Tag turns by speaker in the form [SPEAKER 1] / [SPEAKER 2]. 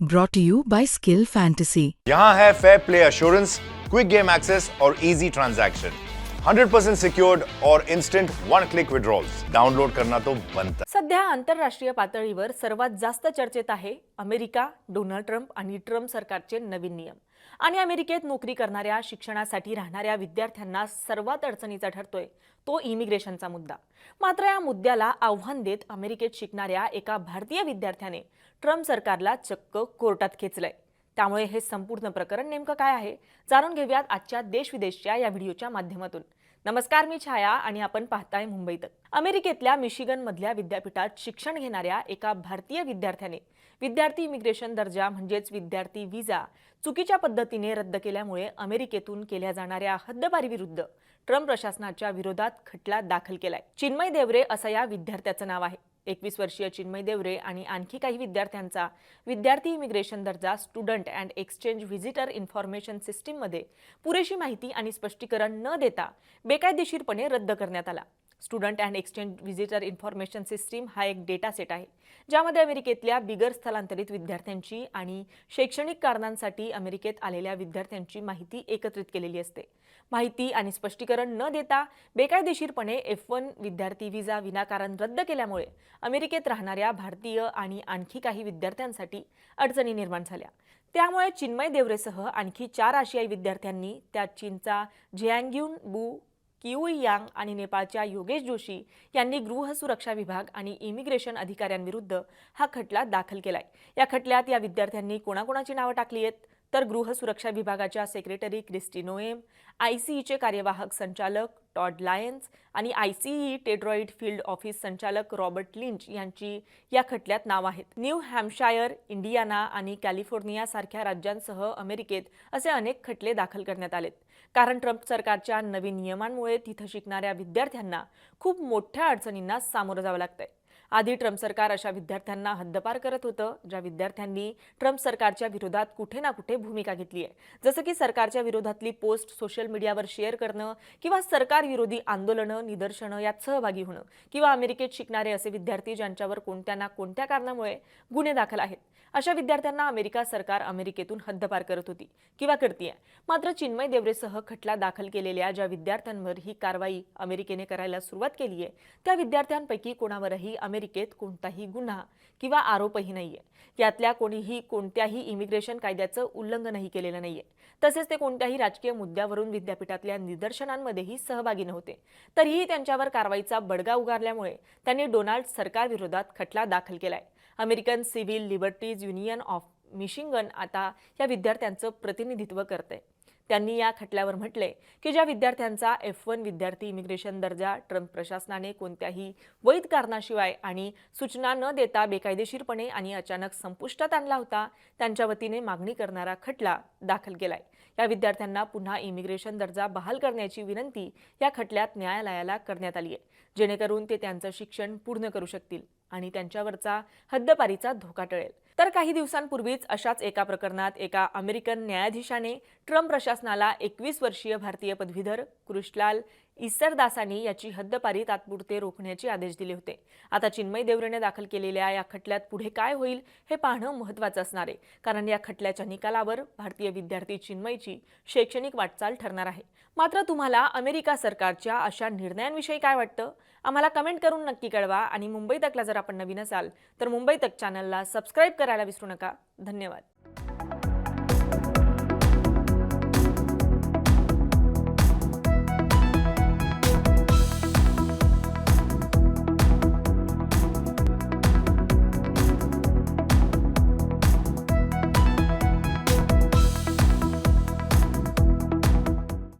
[SPEAKER 1] Brought you by skill fantasy
[SPEAKER 2] यहाँ है fair play assurance quick game access और easy transaction 100% secured और instant one click withdrawals download करना तो बनता
[SPEAKER 3] सध्या आंतरराष्ट्रीय पातळीवर सर्वात जास्त चर्चेत आहे अमेरिका डोनाल्ड ट्रम्प आणि ट्रम्प सरकारचे नवीन नियम. आणि अमेरिकेत नोकरी करणाऱ्या शिक्षणासाठी राहणाऱ्या विद्यार्थ्यांना सर्वात अडचणीचा ठरतोय तो इमिग्रेशनचा मुद्दा. मात्र या मुद्द्याला आव्हान देत अमेरिकेत शिकणाऱ्या एका भारतीय विद्यार्थ्याने ट्रम्प सरकारला चक्क कोर्टात खेचलंय. त्यामुळे हे संपूर्ण प्रकरण नेमकं काय आहे जाणून घेऊयात आजच्या देशविदेशच्या या व्हिडिओच्या माध्यमातून. नमस्कार मी छाया आणि आपण पाहताय मुंबईतच. अमेरिकेतल्या मिशिगनमधल्या विद्यापीठात शिक्षण घेणाऱ्या एका भारतीय विद्यार्थ्याने विद्यार्थी इमिग्रेशन दर्जा म्हणजेच विद्यार्थी व्हिसा चुकीच्या पद्धतीने रद्द केल्यामुळे अमेरिकेतून केल्या जाणाऱ्या हद्दपारीविरुद्ध ट्रम्प प्रशासनाच्या विरोधात खटला दाखल केलाय. चिन्मय देवरे असं या विद्यार्थ्याचं नाव आहे. एकवीस वर्षीय चिन्मय देवरे आणि आणखी काही विद्यार्थ्यांचा विद्यार्थी इमिग्रेशन दर्जा student and exchange visitor information सिस्टीममध्ये पुरेशी माहिती आणि स्पष्टीकरण न देता बेकायदेशीरपणे रद्द करण्यात आला. Student and exchange visitor information system हा एक डेटा सेट आहे ज्यामध्ये अमेरिकेतल्या बिगर स्थलांतरित विद्यार्थ्यांची आणि शैक्षणिक कारणांसाठी अमेरिकेत आलेल्या विद्यार्थ्यांची माहिती एकत्रित केलेली असते. माहिती आणि स्पष्टीकरण न देता बेकायदेशीरपणे एफ वन विद्यार्थी व्हिसा विनाकारण रद्द केल्यामुळे अमेरिकेत राहणाऱ्या भारतीय आणि आणखी काही विद्यार्थ्यांसाठी अडचणी निर्माण झाल्या. त्यामुळे चिन्मय देवरेसह आणखी चार आशियाई विद्यार्थ्यांनी त्या चीनचा झियांग्युन बू किऊ यांग आणि नेपाळच्या योगेश जोशी यांनी गृह सुरक्षा विभाग आणि इमिग्रेशन अधिकाऱ्यांविरुद्ध हा खटला दाखल केलाय. या खटल्यात या विद्यार्थ्यांनी कोणाकोणाची नावं टाकली आहेत? तर गृह सुरक्षा विभागाच्या सेक्रेटरी क्रिस्टी नोएम आयसीईचे कार्यवाहक संचालक टॉड लायन्स आणि आयसीई टेड्रॉइड फील्ड ऑफिस संचालक रॉबर्ट लिंच यांची या खटल्यात नाव आहेत. न्यू हॅम्पशायर इंडियाना आणि कॅलिफोर्निया सारख्या राज्यांसह अमेरिकेत असे अनेक खटले दाखल करण्यात आलेत. कारण ट्रम्प सरकारच्या नवीन नियमांमुळे तिथं शिकणाऱ्या विद्यार्थ्यांना खूप मोठ्या अडचणींना सामोरं जावं लागतंय. आधी ट्रम्प सरकार अशा विद्यार्थ्यांना हद्दपार करत होतं ज्या विद्यार्थ्यांनी ट्रम्प सरकारच्या विरोधात कुठे ना कुठे भूमिका घेतली आहे. जसं की सरकारच्या विरोधातली पोस्ट सोशल मीडियावर शेअर करणं किंवा सरकार विरोधी आंदोलनं निदर्शनं यात सहभागी होणं किंवा अमेरिकेत शिकणारे असे विद्यार्थी ज्यांच्यावर कोणत्या ना कोणत्या कारणामुळे गुन्हे दाखल आहेत अशा विद्यार्थ्यांना अमेरिका सरकार अमेरिकेतून हद्दपार करत होती किंवा करतीये. मात्र चिन्मय देवरेसह खटला दाखल केलेल्या ज्या विद्यार्थ्यांवर ही कारवाई अमेरिकेने करायला सुरुवात केली आहे त्या विद्यार्थ्यांपैकी कोणावरही अमेरिकेत कोणताही गुन्हा किंवा आरोपही नाहीये. यातल्या कोणीही कोणत्याही इमिग्रेशन कायद्याचं उल्लंघनही केलेलं नाहीये. तसेच ते कोणत्याही राजकीय मुद्द्यावरून विद्यापीठातल्या निदर्शनांमध्येही सहभागी नव्हते. तरीही त्यांच्यावर कारवाईचा बडगा उगारल्यामुळे त्यांनी डोनाल्ड सरकारविरोधात खटला दाखल केलाय. American Civil Liberties Union of Michigan आता या विद्यार्थ्यांचं प्रतिनिधित्व करते त्यांनी या खटल्यावर म्हटले की ज्या विद्यार्थ्यांचा एफ वन विद्यार्थी इमिग्रेशन दर्जा ट्रम्प प्रशासनाने कोणत्याही वैध कारणाशिवाय आणि सूचना न देता बेकायदेशीरपणे आणि अचानक संपुष्टात आणला होता त्यांच्या वतीने मागणी करणारा खटला दाखल केलाय. या विद्यार्थ्यांना पुन्हा इमिग्रेशन दर्जा बहाल करण्याची विनंती या खटल्यात न्यायालयाला करण्यात आली आहे जेणेकरून ते त्यांचं शिक्षण पूर्ण करू शकतील. आणि त्यांच्यावरचा हद्दपारीचा धोका टळेल. तर काही दिवसांपूर्वीच अशाच एका प्रकरणात एका अमेरिकन न्यायाधीशाने ट्रम्प प्रशासनाला एकवीस वर्षीय भारतीय पदवीधर कृष्लाल इसरदासानी याची हद्दपारी तात्पुरते रोखण्याचे आदेश दिले होते. आता चिन्मय देवरेने दाखल केलेल्या या खटल्यात पुढे काय होईल हे पाहणं महत्त्वाचं असणार आहे. कारण या खटल्याच्या निकालावर भारतीय विद्यार्थी चिन्मयची शैक्षणिक वाटचाल ठरणार आहे. मात्र तुम्हाला अमेरिका सरकारच्या अशा निर्णयांविषयी काय वाटतं? आम्हाला कमेंट करून नक्की कळवा आणि मुंबई तकला जर आपण नवीन असाल तर मुंबई तक चॅनलला सबस्क्राईब करायला विसरू नका. धन्यवाद.